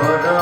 Ram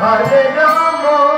Hare Ram